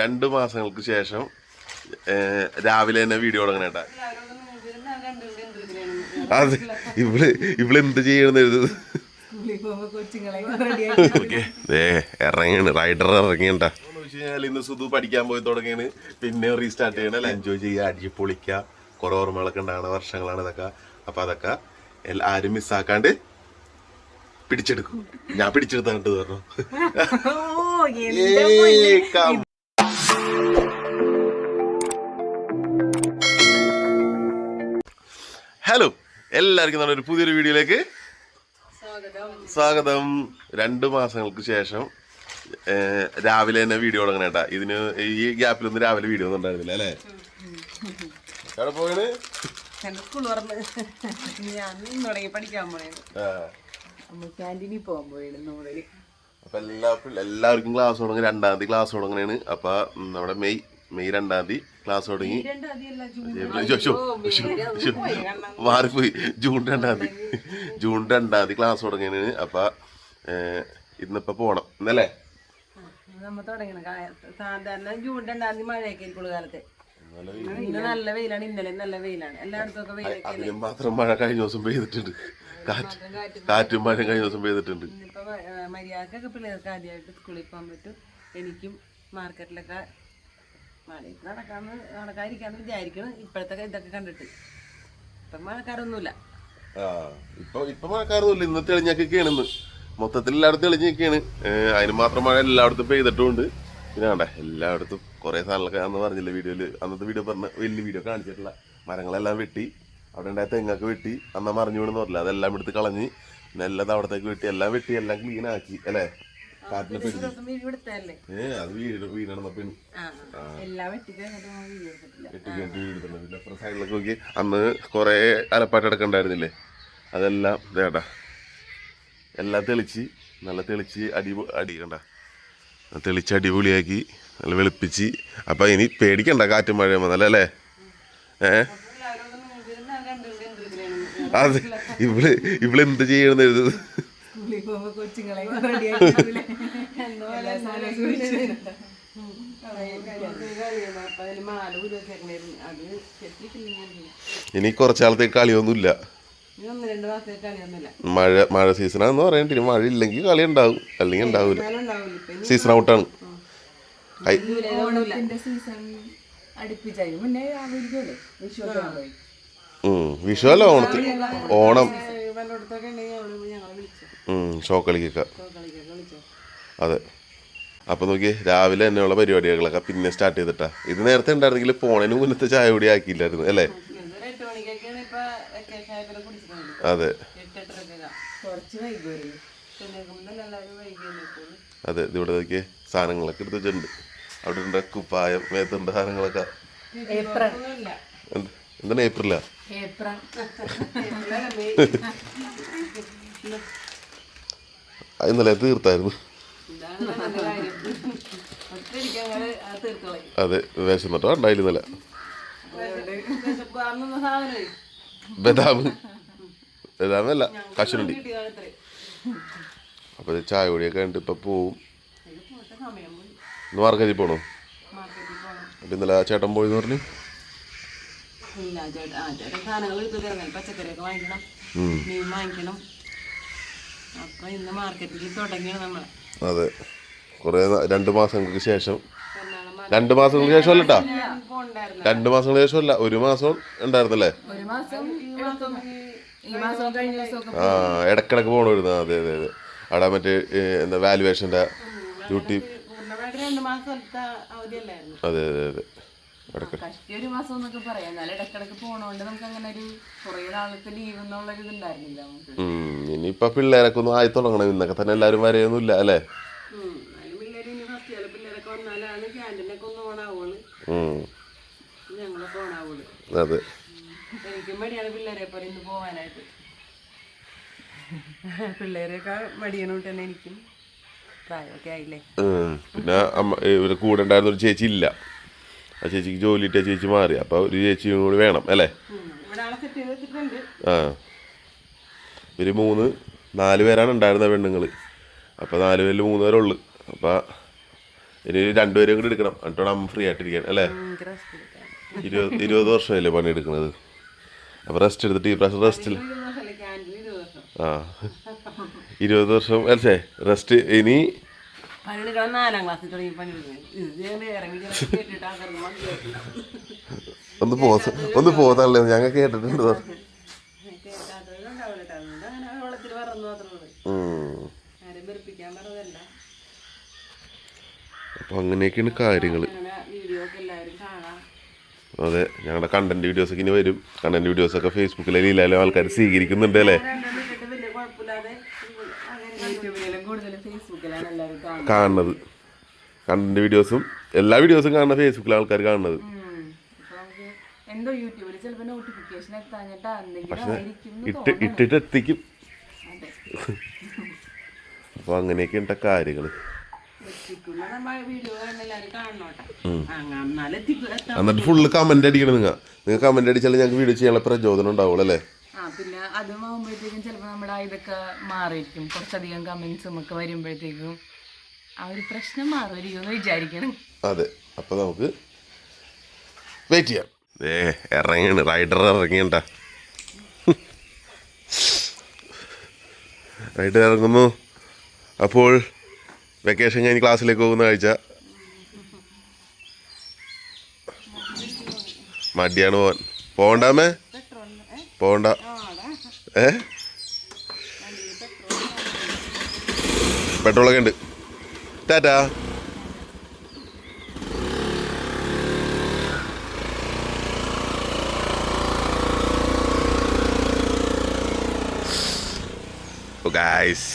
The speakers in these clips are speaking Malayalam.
രണ്ട് മാസങ്ങൾക്ക് ശേഷം രാവിലെ തന്നെ വീഡിയോ തുടങ്ങണ കേട്ടാ അത് ഇവൾ ഇവൾ എന്ത് ചെയ്യണമെന്ന് എഴുതുന്നത്? ഇറങ്ങിയാണ് റൈഡർ ഇറങ്ങിയണ്ട ഇന്ന് സുധു പഠിക്കാൻ പോയി തുടങ്ങിയാണ്. പിന്നെ റീസ്റ്റാർട്ട് ചെയ്യണം എൻജോയ് ചെയ്യുക അടിച്ച് പൊളിക്കുക കുറെ ഓർമ്മകളൊക്കെ ഉണ്ടാകുന്ന വർഷങ്ങളാണ് ഇതൊക്കെ. അപ്പൊ അതൊക്കെ ആരും മിസ്സാക്കാണ്ട് പിടിച്ചെടുക്കും. ഞാൻ പിടിച്ചെടുത്താണ്ട് പറഞ്ഞു. ഹലോ എല്ലാവർക്കും നമ്മുടെ ഒരു പുതിയൊരു വീഡിയോയിലേക്ക് സ്വാഗതം. രണ്ട് മാസങ്ങൾക്ക് ശേഷം രാവിലെ തന്നെ വീഡിയോ തുടങ്ങണേട്ടാ ഇതിന് ഈ ഗ്യാപ്പിലൊന്നും രാവിലെ വീഡിയോ ഒന്നും ഉണ്ടായിരുന്നില്ല അല്ലേ? എവിടെ അപ്പൊ എല്ലാ എല്ലാവർക്കും ക്ലാസ് തുടങ്ങി. രണ്ടാം തീയതി ക്ലാസ് തുടങ്ങണേണ് അപ്പൊ നമ്മുടെ മെയ് മെയ് രണ്ടാം തീയതി ക്ലാസ് തുടങ്ങി. മാറിപ്പോയി ജൂൺ രണ്ടാം തീയതി. ജൂൺ രണ്ടാം തീയതി. ക്ലാസ് തുടങ്ങിയാണ് അപ്പൊ ഇന്നിപ്പോ പോണം. ഇന്നല്ലേ? നമ്മ തുടങ്ങണം. കാ- സാധാരണ ജൂൺ രണ്ടാം തീയതി മഴയൊക്കെ ആയിരിക്കുള്ളൂ കാലത്ത്. നല്ല വെയിലാണ് ഇന്നലെ നല്ല വെയിലാണ്. എല്ലായിടത്തും ഒക്കെ വെയിലൊക്കെ അതിന് മാത്രം മഴ കഴിഞ്ഞ ദിവസം പെയ്തിട്ടുണ്ട്. കാറ്റ് കാറ്റും മഴ കഴിഞ്ഞ ദിവസം പെയ്തിട്ടുണ്ട്. ഇന്നിപ്പോ മര്യാദക്കൊക്കെ പിള്ളേർക്ക് ആദ്യമായിട്ട് സ്കൂളിൽ പോകാൻ പറ്റും. എനിക്കും മാർക്കറ്റിലൊക്കെ കണ്ടിട്ട്. മഴക്കാരൊന്നുമില്ല. ഇപ്പൊ തെളിഞ്ഞൊക്കെയാണ് ഇന്ന്. മൊത്തത്തിൽ എല്ലായിടത്തും തെളിഞ്ഞൊക്കെയാണ് അതിന് മാത്രം മഴ എല്ലായിടത്തും പെയ്തിട്ടുണ്ട് പിന്നെ വേണ്ട എല്ലായിടത്തും കുറെ സാധനങ്ങളൊക്കെ അന്ന് പറഞ്ഞില്ല വീഡിയോയിൽ. അന്നത്തെ വീഡിയോ പറഞ്ഞ വലിയ വീഡിയോ കാണിച്ചിട്ടില്ല മരങ്ങളെല്ലാം വെട്ടി അവിടെ ഉണ്ടായ തെങ്ങൊക്കെ വെട്ടി അന്നാ മറിഞ്ഞു വീണെന്ന് പറഞ്ഞില്ല? അതെല്ലാം എടുത്ത് കളഞ്ഞ് പിന്നെ എല്ലാം അവിടത്തേക്ക് വെട്ടി എല്ലാം വെട്ടി എല്ലാം ക്ലീൻ ആക്കി അല്ലേ? ഏ അത് വീട് പിന്നെ. അപ്പുറം സൈഡിലൊക്കെ നോക്കി അന്ന് കുറേ അലപ്പാട്ടടക്കണ്ടായിരുന്നില്ലേ അതെല്ലാം ഇതേട്ടാ എല്ലാം തെളിച്ച് നല്ല തെളിച്ച് അടി അടി കണ്ട. തെളിച്ച് അടിപൊളിയാക്കി നല്ല വെളുപ്പിച്ച്. അപ്പം ഇനി പേടിക്കണ്ട കാറ്റും മഴയും വന്നല്ലേ ഏ? അത് ഇവൾ ഇവൾ എന്ത് ചെയ്യണമെന്ന് എഴുതുന്നത്? സ്കൂളിൽ പോകുമ്പോ കൊച്ചുങ്ങളെ ഇനി കുറച്ചാളത്തേക്ക് കളിയൊന്നുമില്ല. ഇനി ഒന്ന് രണ്ട് മഴ മഴ സീസണാന്ന് പറയണ്ട. മഴ ഇല്ലെങ്കിൽ കളി ഉണ്ടാവും. അല്ലെങ്കിൽ ഉണ്ടാവില്ല. സീസൺ ഔട്ടാണ് വിഷുവല്ല. ഓണത്തിൽ ഓണം. വല്ലയിടത്തൊക്കെ ഉണ്ടെങ്കിൽ അവൾ ഞങ്ങളെ വിളിച്ചു. ഉം, ഷോ കളിക്കൊക്കെ. വിളിച്ചോ. അതെ. അപ്പൊ നോക്കി രാവിലെ തന്നെയുള്ള പരിപാടികളൊക്കെ പിന്നെ സ്റ്റാർട്ട് ചെയ്തിട്ടാ. ഇത് നേരത്തെ ഉണ്ടായിരുന്നെങ്കിൽ പോണേന് മുന്നത്തെ ചായ കൂടി ആക്കിയില്ലായിരുന്നു അല്ലേ? അതെ. അതെ ഇതിവിടെ നോക്കിയേ സാധനങ്ങളൊക്കെ എടുത്ത് വെച്ചിട്ടുണ്ട്. അവിടെ ഉണ്ട് കുപ്പായം മേത്തുണ്ട് സാധനങ്ങളൊക്കെ. എന്താണ് ഏപ്രിലാ? ഏപ്രിൽ. ഇന്നലെ തീർത്തായിരുന്നു. അതെ വിശന്നിട്ടോ ഉണ്ടായില്ല ഇന്നലെ. ബദാം ബദാമല്ല കശുണ്ടി അപ്പൊ അപ്പോൾ ചായ കൂടിയൊക്കെ ഉണ്ട് ഇപ്പൊ പോവും. പോയി ഇന്ന് മാർക്കറ്റിൽ പോണോ? അപ്പം ഇന്നലെ ചേട്ടൻ പോയെന്ന് പറഞ്ഞു. പച്ചക്കറിയൊക്കെ വാങ്ങിക്കണം. മീൻ വാങ്ങിക്കണം. അപ്പൊ ഇന്ന് മാർക്കറ്റിൽ തുടങ്ങിയാണ് നമ്മൾ അതെ. കുറേ രണ്ട് മാസങ്ങൾക്ക് ശേഷം. രണ്ട് മാസങ്ങൾക്ക് ശേഷം അല്ലട്ടാ? രണ്ട് മാസങ്ങൾക്ക് ശേഷം അല്ല ഒരു മാസം ഉണ്ടായിരുന്നല്ലേ? ഒരു മാസം ഈ മാസം ഈ മാസം കഴിഞ്ഞ ദിവസമൊക്കെ ആ ഇടക്കിടക്ക് പോകണമായിരുന്നു അതെ അതെ അതെ. അവിടെ മറ്റേ എന്താ വാലുവേഷന്റെ ഡ്യൂട്ടി അതെ അതെ അതെ. കഷ്ടി ഒരു മാസം എന്നൊക്കെ പറയാം. എന്നാലും ഇടക്കിടക്ക് പോണോണ്ട് നമുക്ക് അങ്ങനെ ഒരു കുറേ നാളത്തെ ലീവ് എന്നുള്ള ഒരു ഇതുണ്ടായിരുന്നില്ല ഇനിയിപ്പൊ പിള്ളേരൊക്കെ ഒന്ന് ആയി തുടങ്ങണം. ഇന്നൊക്കെ തന്നെ എല്ലാവരും വരെയൊന്നുമില്ല അല്ലേ? അതെ. എനിക്കും മടിയാണ് പിള്ളേരെ പോലെ ഇന്ന് പോവാനായിട്ട്. പിള്ളേരെയൊക്കെ മടിയണോട്ട് തന്നെ എനിക്കും പ്രായമൊക്കെ ആയില്ലേ? ഉം, പിന്നെ കൂടെ ഉണ്ടായിരുന്ന ഒരു ചേച്ചി ഇല്ല. ആ ചേച്ചിക്ക് ജോലി ഇട്ട ചേച്ചി മാറി. അപ്പോൾ ഒരു ചേച്ചിയും കൂടി വേണം അല്ലേ? ആ. ഒരു മൂന്ന് നാല് പേരാണ് ഉണ്ടായിരുന്ന പെണ്ണുങ്ങൾ അപ്പോൾ നാല് പേരിൽ മൂന്ന് പേരുള്ളു. അപ്പോൾ ഇനി രണ്ടുപേരും കൂടി എടുക്കണം. എന്നിട്ടാണ് അമ്മ ഫ്രീ ആയിട്ടിരിക്കാൻ അല്ലേ. ഇരുപത് ഇരുപത് വർഷമല്ലേ പണി എടുക്കുന്നത്? അപ്പോൾ റെസ്റ്റ് എടുത്തിട്ട് ഈ പ്രാവശ്യം റെസ്റ്റിൽ. ആ. ഇരുപത് വർഷം അല്ലേ? റെസ്റ്റ് ഇനി പണിയെടുക്കണം നാലാം ക്ലാസ്സിൽ തുടങ്ങി പണിയെടുക്കുന്നത് ഒന്ന് പോ ഒന്ന് പോകാനല്ലേ? ഞങ്ങൾ കേട്ടിട്ടുണ്ട്. അപ്പൊ അങ്ങനെയൊക്കെയാണ് കാര്യങ്ങൾ എല്ലാവരും കാണാം. അതെ ഞങ്ങളുടെ കണ്ടന്റ് വീഡിയോസ് ഒക്കെ ഇനി വരും. കണ്ടന്റ് വീഡിയോസ് ഒക്കെ ഫേസ്ബുക്കിലെ ലീലാലും ആൾക്കാർ സ്വീകരിക്കുന്നുണ്ട് അല്ലേ? കാണുന്നത്. കണ്ടന്റ് വീഡിയോസും എല്ലാ വീഡിയോസും കാണുന്ന ഫേസ്ബുക്കിലെ ആൾക്കാർ കാണുന്നത്. എന്തോ യൂട്യൂബിൽ നോട്ടിഫിക്കേഷൻ എത്താഞ്ഞിട്ടാ ഇട്ട് ഇട്ടിട്ട് എത്തിക്കും. അപ്പൊ അങ്ങനെയൊക്കെ ഉണ്ട എത്താം എന്നിട്ട് ഫുള്ള് കമന്റ് അടിക്കണം നിങ്ങൾ നിങ്ങൾ കമന്റ് അടിച്ചാൽ ഞങ്ങൾക്ക് വീഡിയോ ചെയ്യാനുള്ള പ്രചോദനം ഉണ്ടാവുള്ളൂ അല്ലേ? പിന്നെ അതും ആകുമ്പോഴത്തേക്കും ചിലപ്പോൾ നമ്മുടെ ഇതൊക്കെ മാറിയിരിക്കും. കുറച്ചധികം കമന്റ്സും ഒക്കെ വരുമ്പോഴത്തേക്കും ആ ഒരു പ്രശ്നം മാറുമായിരിക്കും എന്ന് വിചാരിക്കണം. അതെ അപ്പൊ നമുക്ക് വെയിറ്റ് ചെയ്യാം. ഏ ഇറങ്ങിയാണ് റൈഡർ ഇറങ്ങിയണ്ട റൈഡർ ഇറങ്ങുന്നു. അപ്പോൾ വെക്കേഷൻ കഴിഞ്ഞ് ക്ലാസ്സിലേക്ക് പോകുന്ന ആഴ്ച മടിയാണ് പോവാൻ. പോകണ്ടാമേ പോകണ്ട ഏ? പെട്രോളൊക്കെ ഉണ്ട്. ടാറ്റാ ഗായ്സ്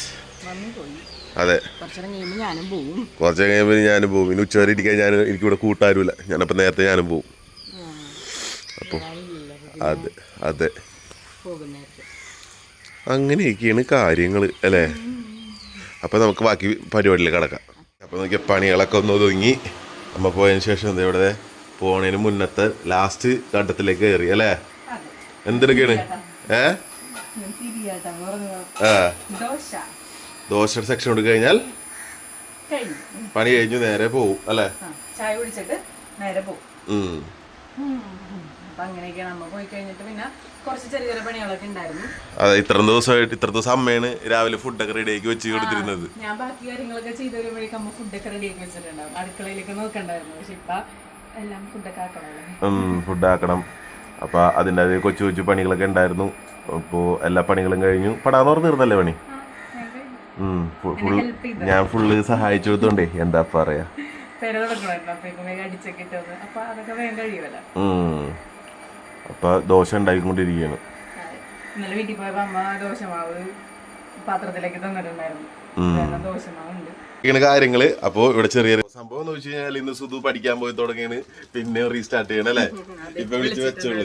മമ്മി പോയി അതെ. കുറച്ച് കഴിയുമ്പോൾ ഞാനും പോകും ഇനി ഉച്ചവരെ ഇരിക്കാൻ ഞാൻ എനിക്കിവിടെ കൂട്ടാരുമില്ല ഞാനപ്പോൾ നേരത്തെ ഞാനും പോകും അപ്പോൾ അതെ അതെ. അങ്ങനെയൊക്കെയാണ് കാര്യങ്ങൾ അല്ലേ? അപ്പോൾ നമുക്ക് ബാക്കി പരിപാടിയിൽ കിടക്കാം. അപ്പോൾ നോക്കിയ പണികളൊക്കെ ഒന്ന് ഒതുങ്ങി. നമ്മൾ പോയതിന് ശേഷം എന്താ ഇവിടെ പോണതിന് മുന്നത്തെ ലാസ്റ്റ് ഘട്ടത്തിലേക്ക് കയറി അല്ലേ? എന്തെടുക്കാണ് ഏ? ദോശ. ദോശയുടെ സെക്ഷൻ എടുത്തു കഴിഞ്ഞാൽ പണി കഴിഞ്ഞു നേരെ പോവും അല്ലേ? ചായ കുടിച്ചിട്ട് നേരെ പോവും. അപ്പൊ അങ്ങനെയൊക്കെയാണ് അമ്മ പോയി കഴിഞ്ഞിട്ട് പിന്നെ കുറച്ച് ചെറിയ ചെറിയ പണികളൊക്കെ ഉണ്ടായിരുന്നു. അതെ ഇത്ര ദിവസമായിട്ട് ഇത്ര ദിവസം അമ്മയാണ് രാവിലെ ഫുഡൊക്കെ റെഡിയാക്കി വെച്ച് കൊടുത്തിരുന്നത്. ഞാൻ ബാക്കി കാര്യങ്ങളൊക്കെ ചെയ്ത് വരുമ്പോഴേക്കും അമ്മ ഫുഡൊക്കെ റെഡി ആക്കി വെച്ചിട്ടുണ്ടാവും. അടുക്കളയിലേക്ക് നോക്കണ്ടായിരുന്നു പക്ഷെ ഇപ്പൊ എല്ലാം ഫുഡൊക്കെ ആക്കണം ഫുഡ് ആക്കണം. അപ്പൊ അതിന്റെ അതിൽ കൊച്ചു കൊച്ചു പണികളൊക്കെ ഉണ്ടായിരുന്നു. അപ്പോൾ എല്ലാ പണികളും കഴിഞ്ഞു. പടാന്ന് പറഞ്ഞിരുന്നല്ലേ പണി? ഞാൻ ഉം, ഫുൾ ഞാൻ ഫുള്ള് സഹായിച്ചു കൊടുത്തോണ്ടേ എന്താ പറയാ. അപ്പൊ അതൊക്കെ വേഗം കഴിയുമല്ലോ. ഉം. അപ്പൊ ദോശ ഉണ്ടായിക്കൊണ്ടിരിക്കുകയാണ്. ഇന്നലെ വീട്ടിൽ പോയപ്പോ അമ്മ ദോശമാവ് പാത്രത്തിലേക്ക് തന്നിട്ടുണ്ടായിരുന്നു. കാരണം ദോശമാവുണ്ട്. ഇങ്ങനെ കാര്യങ്ങൾ. അപ്പോ ഇവിടെ ചെറിയ സംഭവം എന്ന് വെച്ച് കഴിഞ്ഞാൽ ഇന്ന് സുധു പഠിക്കാൻ പോയി തുടങ്ങിയാണ്. പിന്നെ റീസ്റ്റാർട്ട് ചെയ്യണം അല്ലേ? ഇപ്പൊ വിളിച്ചു വെച്ചോളൂ.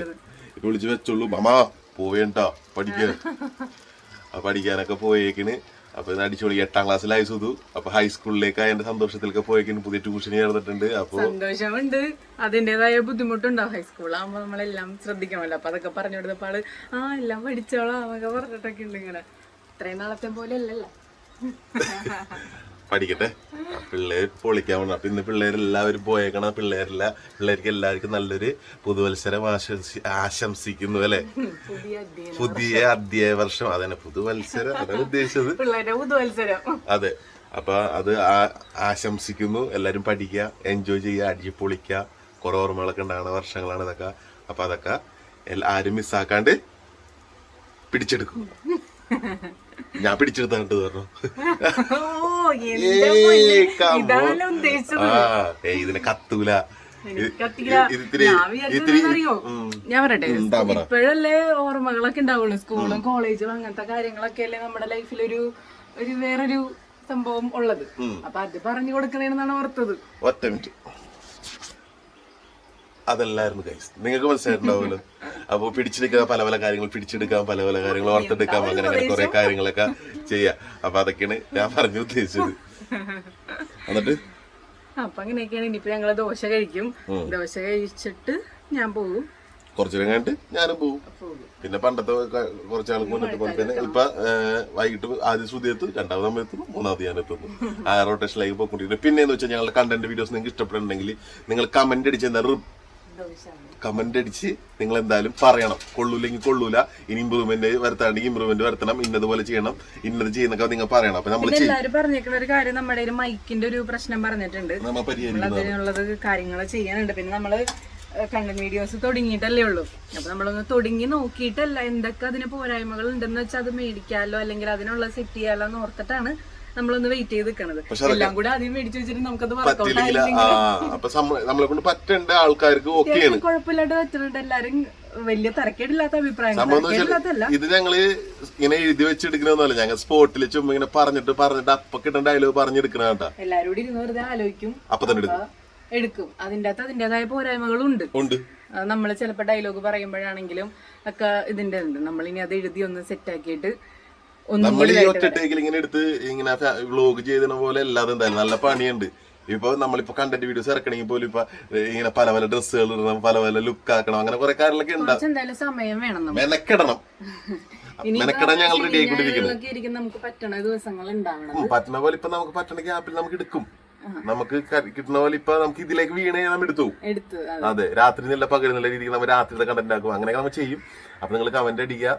ഇപ്പൊ വിളിച്ചു വെച്ചോളൂ. മാമാ പോവേണ്ട പഠിക്കാൻ പഠിക്കാനൊക്കെ പോയേക്കിന് അപ്പൊ ഇത് അടിച്ചുപൊളി എട്ടാം ക്ലാസ്സിലായി സുധു. അപ്പൊ ഹൈസ്കൂളിലേക്ക് അതിന്റെ സന്തോഷത്തിലൊക്കെ പോയേക്കും. പുതിയ ട്യൂഷൻ ചേർന്നിട്ടുണ്ട്. അപ്പോൾ സന്തോഷമുണ്ട്. അതിന്റെതായ ബുദ്ധിമുട്ടുണ്ടാവും. ഹൈസ്കൂളാകുമ്പോൾ നമ്മളെല്ലാം ശ്രദ്ധിക്കണമല്ലോ. അപ്പൊ അതൊക്കെ പറഞ്ഞു കൊടുത്തപ്പോൾ ആ എല്ലാം പഠിച്ചോളാം എന്നൊക്കെ പറഞ്ഞിട്ടൊക്കെ ഉണ്ട് ഇങ്ങനെ. ഇത്രയും നാളത്തെ പോലെ അല്ലല്ലോ. പഠിക്കട്ടെ? പിള്ളേർ പൊളിക്കാൻ പോകണം അപ്പൊ ഇന്ന് പിള്ളേരെല്ലാവരും പോയേക്കണ. പിള്ളേരില്ല പിള്ളേർക്ക് എല്ലാവർക്കും നല്ലൊരു പുതുവത്സരം ആശംസി ആശംസിക്കുന്നു അല്ലേ? പുതിയ അധ്യായ വർഷം. അതന്നെ പുതുവത്സരം. അതാണ് ഉദ്ദേശിച്ചത്. പുതുവത്സരം. അതെ. അപ്പൊ അത് ആ- ആശംസിക്കുന്നു. എല്ലാരും പഠിക്കുക എൻജോയ് ചെയ്യുക അടിച്ച് പൊളിക്കുക കുറെ ഓർമ്മകളൊക്കെ ഉണ്ടാകുന്ന വർഷങ്ങളാണ് ഇതൊക്കെ. അപ്പൊ അതൊക്കെ ആരും മിസ്സാക്കാണ്ട് പിടിച്ചെടുക്കും. ഞാൻ പിടിച്ചെടുത്താണ്ട് പറഞ്ഞു ഇതാണല്ലോ ഉദ്ദേശിച്ചത്. ആ ഇതിനെ കത്തൂല. ഞാൻ പറയട്ടെ. ഇപ്പോഴല്ലേ ഓർമ്മകളൊക്കെ ഉണ്ടാവുള്ളൂ. സ്കൂളും കോളേജും അങ്ങനത്തെ കാര്യങ്ങളൊക്കെ അല്ലേ നമ്മുടെ ലൈഫിൽ ഒരു ഒരു വേറൊരു സംഭവം ഉള്ളത്. അപ്പൊ അത് പറഞ്ഞു കൊടുക്കണേന്നാണ് ഓർത്തത്. ഒറ്റ മിനിറ്റ്. അതല്ലായിരുന്നു ഗൈസ് നിങ്ങൾക്ക് മനസ്സിലായിട്ടുണ്ടാവുമല്ലോ? അപ്പൊ പിടിച്ചെടുക്കാൻ പല പല കാര്യങ്ങൾ പിടിച്ചെടുക്കാൻ പല പല കാര്യങ്ങൾ ഓർത്തെടുക്കാം അങ്ങനെ അങ്ങനെ കുറെ കാര്യങ്ങളൊക്കെ ചെയ്യാം. അപ്പൊ അതൊക്കെയാണ് ഞാൻ പറഞ്ഞു ഉദ്ദേശിച്ചത്. എന്നിട്ട്? അപ്പൊ അങ്ങനെയൊക്കെയാണ് ഇനിയിപ്പോ ഞങ്ങൾ ദോശ കഴിക്കും. ദോശ കഴിച്ചിട്ട് ഞാൻ പോകും കുറച്ചു നേരം കഴിഞ്ഞിട്ട് ഞാനും പോകും പിന്നെ പണ്ടത്തെ കുറച്ച് ആൾക്ക് കൊണ്ടിട്ട് പോലെ തന്നെ ഇപ്പൊ വൈകിട്ട് ആദ്യം ശ്രുതി എത്തും രണ്ടാമത് നമ്മൾ എത്തുന്നു മൂന്നാമത് ഞാൻ എത്തുന്നു ആ റൊട്ടേഷനിലേക്ക് പോയി പിന്നെ എന്ന് വെച്ചാൽ ഞങ്ങളുടെ കണ്ടന്റ് വീഡിയോസ് നിങ്ങൾക്ക് ഇഷ്ടപ്പെടുന്നുണ്ടെങ്കിൽ നിങ്ങൾ കമന്റ് അടിച്ച് എന്തായാലും കമന്റ് അടിച്ച് നിങ്ങൾ എന്തായാലും പറയണം. കൊള്ളൂല്ലെങ്കിൽ കൊള്ളൂല. ഇനി ഇമ്പ്രൂവ്മെന്റ് വരുത്താണെങ്കിൽ ഇമ്പ്രൂവ്മെന്റ് വരുത്തണം. ഇന്നതുപോലെ ചെയ്യണം. ഇന്നത് ചെയ്യുന്നൊക്കെ നിങ്ങൾ പറയണം. അപ്പൊ നമ്മൾ എല്ലാവരും പറഞ്ഞേക്കുന്ന ഒരു കാര്യം നമ്മുടെ മൈക്കിന്റെ ഒരു പ്രശ്നം പറഞ്ഞിട്ടുണ്ട്. അതിനുള്ളത് കാര്യങ്ങൾ ചെയ്യാനുണ്ട്. പിന്നെ നമ്മൾ കണ്ടന്റ് വീഡിയോസ് തുടങ്ങിയിട്ടല്ലേ ഉള്ളൂ. അപ്പൊ നമ്മളൊന്ന് തുടങ്ങി നോക്കിയിട്ടല്ല എന്തൊക്കെ അതിന് പോരായ്മകൾ ഉണ്ടെന്ന് വെച്ചാൽ അത് മേടിക്കാലോ അല്ലെങ്കിൽ അതിനുള്ള സെറ്റ് ചെയ്യാലോ എന്ന് ഓർത്തിട്ടാണ് നമ്മളൊന്ന് വെയിറ്റ് ചെയ്ത് നിൽക്കണത് എല്ലാം കൂടെ ആദ്യം മേടിച്ചു വെച്ചിട്ട് നമുക്കത് വർക്കൗട്ട് പറ്റില്ലെങ്കിൽ ആ അപ്പൊ നമ്മ- നമ്മളെ കൊണ്ട് പറ്റേണ്ട ആൾക്കാർക്ക് കുഴപ്പമില്ലാണ്ട് വെച്ചിട്ടുണ്ട് എല്ലാരും വലിയ തിരക്കേടില്ലാത്ത വെച്ചാൽ ഇത് ഞങ്ങൾ ഇങ്ങനെ എഴുതി വെച്ചെടുക്കുന്നതല്ല ഞങ്ങൾ സ്പോട്ടിൽ ചുമ്മാ ഇങ്ങനെ പറഞ്ഞിട്ട് പറഞ്ഞിട്ട് അപ്പൊ കിട്ടേണ്ട ഡയലോഗ് പറഞ്ഞെടുക്കണ കേട്ടാ. എല്ലാരും കൂടി ഇരുന്ന് വെറുതെ ആലോചിക്കും. അപ്പൊ തന്നെ എടുക്കും. അതിന്റെ അകത്ത് അതിന്റേതായ പോരായ്മകളുണ്ട്. ഉണ്ട്. നമ്മൾ ചിലപ്പോൾ ഡയലോഗ് പറയുമ്പോഴാണെങ്കിലും ഒക്കെ ഇതിന്റെ ഉണ്ട്. നമ്മളിനി അത് എഴുതി ഒന്ന് സെറ്റ് ആക്കിയിട്ട് ഒന്നും നമ്മൾ ഈ ഇങ്ങനെ എടുത്ത് ഇങ്ങനെ വ്ലോഗ് ചെയ്തതിനെ പോലെ അല്ലാതെ എന്തായാലും നല്ല പണിയുണ്ട്. ഇപ്പൊ നമ്മളിപ്പോ കണ്ടന്റ് വീഡിയോസ് ഇറക്കണമെങ്കിൽ പോലും ഇപ്പൊ ഇങ്ങനെ പല പല ഡ്രസ്സുകൾ ഇടണം പല പല ലുക്ക് ആക്കണം അങ്ങനെ കുറെ കാര്യങ്ങളൊക്കെ ഉണ്ടാവും മെനക്കെടണം. മെനക്കെടാൻ ഞങ്ങൾ റെഡി ആയിക്കൊണ്ടിരിക്കുന്നത് പറ്റുന്ന പോലെ ഇപ്പൊ നമുക്ക് പറ്റണ ഗ്യാപ്പിൽ നമുക്ക് എടുക്കും. നമുക്ക് കിട്ടുന്ന പോലെ ഇപ്പൊ നമുക്ക് ഇതിലേക്ക് വീണേ നമ്മൾ എടുത്തു അതെ. രാത്രി നല്ല പകരുന്നുള്ള രീതിക്ക് നമ്മൾ രാത്രിയുടെ കണ്ടന്റ് ആക്കും അങ്ങനെയൊക്കെ നമ്മൾ ചെയ്യും. അപ്പൊ നിങ്ങൾ കമന്റ് അടിക്കുക.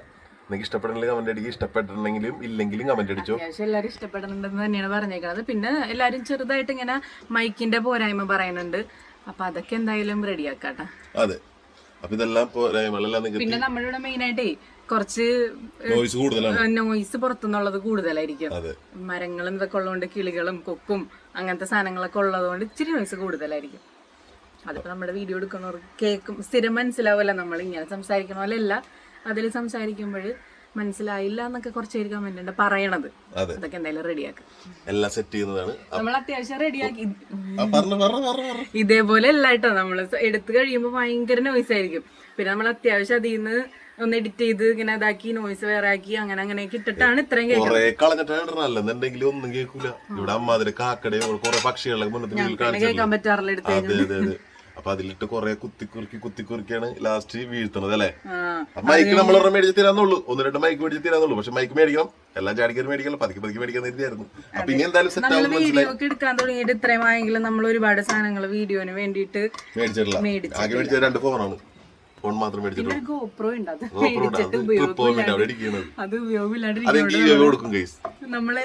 നിങ്ങൾക്ക് ഇഷ്ടപ്പെടണമെങ്കിൽ കമന്റ് അടിക്കുക ഇഷ്ടപ്പെട്ടിട്ടുണ്ടെങ്കിലും ഇല്ലെങ്കിലും കമന്റ് അടിച്ചു. അത്യാവശ്യം എല്ലാവരും ഇഷ്ടപ്പെടുന്നുണ്ടെന്ന് തന്നെയാണ് പറഞ്ഞേക്കുന്നത് പിന്നെ എല്ലാവരും ചെറുതായിട്ട് ഇങ്ങനെ മൈക്കിന്റെ പോരായ്മ പറയുന്നുണ്ട്. അപ്പൊ അതൊക്കെ എന്തായാലും റെഡിയാക്കാട്ടെ അതെ. അപ്പൊ ഇതെല്ലാം പോരായ്മകളെല്ലാം നിങ്ങൾക്ക് പിന്നെ നമ്മളിവിടെ മെയിൻ ആയിട്ടേ കുറച്ച് നോയിസ് കൂടുതലാണ്. നോയിസ് പുറത്തുനിന്നുള്ളത് കൂടുതലായിരിക്കും. മരങ്ങളും ഇതൊക്കെ ഉള്ളതുകൊണ്ട് കിളികളും കൊക്കും അങ്ങനത്തെ സാധനങ്ങളൊക്കെ ഉള്ളതുകൊണ്ട് ഇച്ചിരി നോയിസ് കൂടുതലായിരിക്കും. അതിപ്പോ നമ്മുടെ വീഡിയോ എടുക്കുന്നവർക്ക് കേൾക്കും. സ്ഥിരം മനസ്സിലാവില്ല നമ്മൾ ഇങ്ങനെ സംസാരിക്കണ പോലെ അല്ല. അതിൽ സംസാരിക്കുമ്പോൾ മനസ്സിലായില്ല എന്നൊക്കെ കുറച്ച് കമന്റ് ഉണ്ട്. പറയണത്. അതൊക്കെ എന്തായാലും റെഡിയാക്കും എല്ലാം സെറ്റ് ചെയ്യുന്നതാണ്. നമ്മൾ അത്യാവശ്യം റെഡിയാക്കി. ഇതേപോലെ അല്ല കേട്ടോ. നമ്മൾ എടുത്തു കഴിയുമ്പോൾ ഭയങ്കര നോയിസ് ആയിരിക്കും. പിന്നെ നമ്മൾ അത്യാവശ്യം അതിൽ നിന്ന് ഒന്ന് എഡിറ്റ് ചെയ്ത് ഇങ്ങനെ ഇതാക്കി നോയിസ് വേറെ ആക്കി അങ്ങനെ അങ്ങനെ ഇട്ടിട്ടാണ് ഇത്രയും കേൾക്കുന്നത്. ഒന്നും കേൾക്കൂല. ഇവിടെ അമ്മാതിരി കാക്കടയോ കുറെ പക്ഷികളൊക്കെ കേൾക്കാൻ പറ്റാറില്ല എടുത്ത് അപ്പൊ അതിലിട്ട് കൊറേ കുത്തി കുത്തിക്കുറുക്കിയാണ് ലാസ്റ്റ് വീഴ്ത്തണത് അല്ലെ? മൈക്ക് നമ്മൾ ഒരെണ്ണം മേടിച്ച് തരാന്നുള്ളൂ. ഒന്ന് രണ്ട് മൈക്ക് മേടിച്ച് തരാന്നുള്ളൂ. പക്ഷെ മൈക്ക് മേടിക്കണം. എല്ലാം ചാടിക്കാർ മേടിക്കണം. പതുക്കെ പതുക്കെ മേടിക്കാൻ കരുതിയായിരുന്നു അപ്പൊ ഇനി എന്തായാലും സെറ്റ് ആവും എടുക്കാൻ തുടങ്ങിയിട്ട് ഇത്രയും ആയെങ്കിലും നമ്മൾ ഒരുപാട് സാധനങ്ങൾ വീഡിയോന് വേണ്ടിയിട്ട് മേടിച്ചിട്ടില്ല. ആകെ മേടിച്ച രണ്ട് ഫോണാണ് ഫോൺ മാത്രം മേടിച്ചിട്ടുള്ളൂ. ഒരു ഗോപ്രോ അത്. മേടിച്ചിട്ട് ഉപയോഗമില്ലാണ്ട് കൊടുക്കും ഗൈസ് നമ്മൾ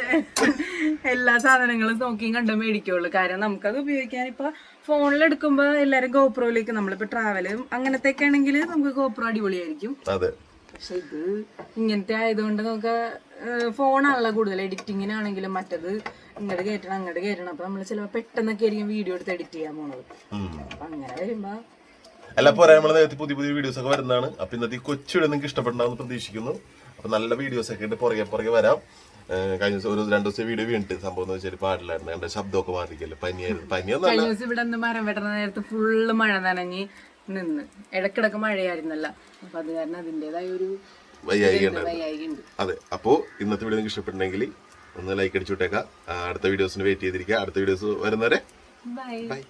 എല്ലാ സാധനങ്ങളും നോക്കിയും കണ്ടും മേടിക്കുള്ളൂ. കാരണം നമുക്കത് ഉപയോഗിക്കാൻ ഇപ്പൊ ഫോണിൽ എടുക്കുമ്പോ എല്ലാരും ഗോപ്രോയിലേക്ക് നമ്മളിപ്പോ ട്രാവലും അങ്ങനത്തെ ഒക്കെ ആണെങ്കിൽ നമുക്ക് ഗോപ്രോ അടിപൊളിയായിരിക്കും. അതെ. പക്ഷെ ഇത് ഇങ്ങനത്തെ ആയതുകൊണ്ട് നമുക്ക് ഫോണാണല്ലോ കൂടുതൽ. എഡിറ്റിങ്ങിനാണെങ്കിലും മറ്റത് ഇങ്ങോട്ട് കയറ്റണം അങ്ങോട്ട് കയറ്റണം അപ്പൊ നമ്മൾ ചിലപ്പോ പെട്ടെന്നൊക്കെ ആയിരിക്കും വീഡിയോ എടുത്ത് എഡിറ്റ് ചെയ്യാൻ പോണത്. അപ്പൊ അങ്ങനെ വരുമ്പോ അല്ല പോരാ നമ്മളെ നേരത്തെ പുതിയ പുതിയ വീഡിയോസ് ഒക്കെ വരുന്നതാണ്. അപ്പൊ ഇന്നത്തെ ഈ കൊച്ചുവിടെ നിങ്ങൾക്ക് ഇഷ്ടപ്പെടണമെന്ന് പ്രതീക്ഷിക്കുന്നു. അപ്പൊ നല്ല വീഡിയോസ് ഒക്കെ ഉണ്ട് പുറകെ പുറകെ വരാം. കഴിഞ്ഞ ദിവസം ഒരു രണ്ടു ദിവസം വീഡിയോ വീണിട്ട് സംഭവം എന്ന് വെച്ചാൽ പാടില്ലായിരുന്നു. എന്റെ ശബ്ദമൊക്കെ മാറിക്കല്ലോ പനിയായിരുന്നു. പനിയൊന്നല്ല ദിവസം ഇവിടെ മരം വെട്ടുന്ന നേരത്ത് ഫുള്ള് മഴ നനഞ്ഞ് നിന്ന്. ഇടക്കിടക്ക് മഴയായിരുന്നല്ല. അപ്പൊ അത് കാരണം അതിന്റെതായ ഒരു വയ്യായിക ഉണ്ടായിരുന്നു. വയ്യായിക ഉണ്ട്. അതെ അപ്പോ ഇന്നത്തെ വീഡിയോ നിങ്ങൾക്ക് ഇഷ്ടപ്പെട്ടുണ്ടെങ്കിൽ ഒന്ന് ലൈക്ക് അടിച്ചു വിട്ടേക്കാം. ആ, അടുത്ത വീഡിയോസിന് വെയിറ്റ് ചെയ്തിരിക്കുക അടുത്ത വീഡിയോസ് വരുന്നവരെ ബൈ ബൈ